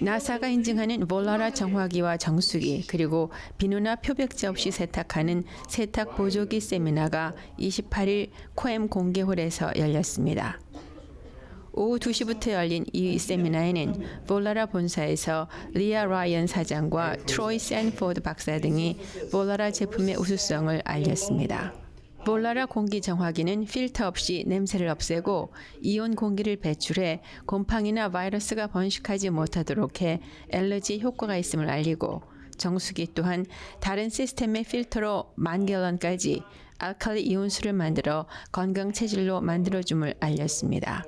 나사가 인증하는 볼라라 정화기와 정수기 그리고 비누나 표백제 없이 세탁하는 세탁 보조기 세미나가 28일 코엠 공개홀에서 열렸습니다. 오후 2시부터 열린 이 세미나에는 볼라라 본사에서 리아 라이언 사장과 트로이 샌포드 박사 등이 볼라라 제품의 우수성을 알렸습니다. 볼라라 공기 정화기는 필터 없이 냄새를 없애고 이온 공기를 배출해 곰팡이나 바이러스가 번식하지 못하도록 해 엘러지 효과가 있음을 알리고 정수기 또한 다른 시스템의 필터로 만 갤런까지 알칼리 이온수를 만들어 건강 체질로 만들어줌을 알렸습니다.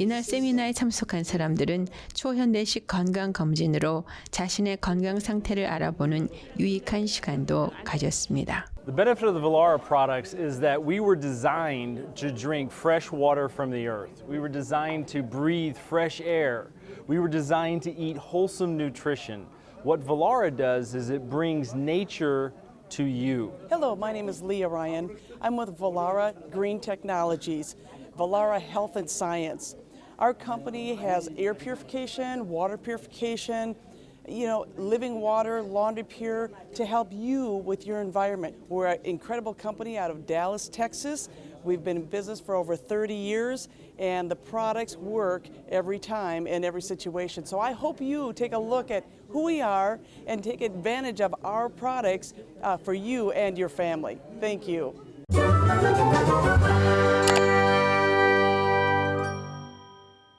이날 세미나에 참석한 사람들은 초현대식 건강 검진으로 자신의 건강 상태를 알아보는 유익한 시간도 가졌습니다. The benefit of the Velara products is that we were designed to drink fresh water from the earth. We were designed to breathe fresh air. We were designed to eat wholesome nutrition. What Velara does is it brings nature to you. Hello, my name is Leah Ryan. I'm with Valara Green Technologies, Valara Health and Science. Our company has air purification, water purification, you know, living water, laundry pure to help you with your environment. We're an incredible company out of Dallas, Texas. We've been in business for over 30 years, and the products work every time in every situation. So I hope you take a look at who we are and take advantage of our products uh, for you and your family. Thank you.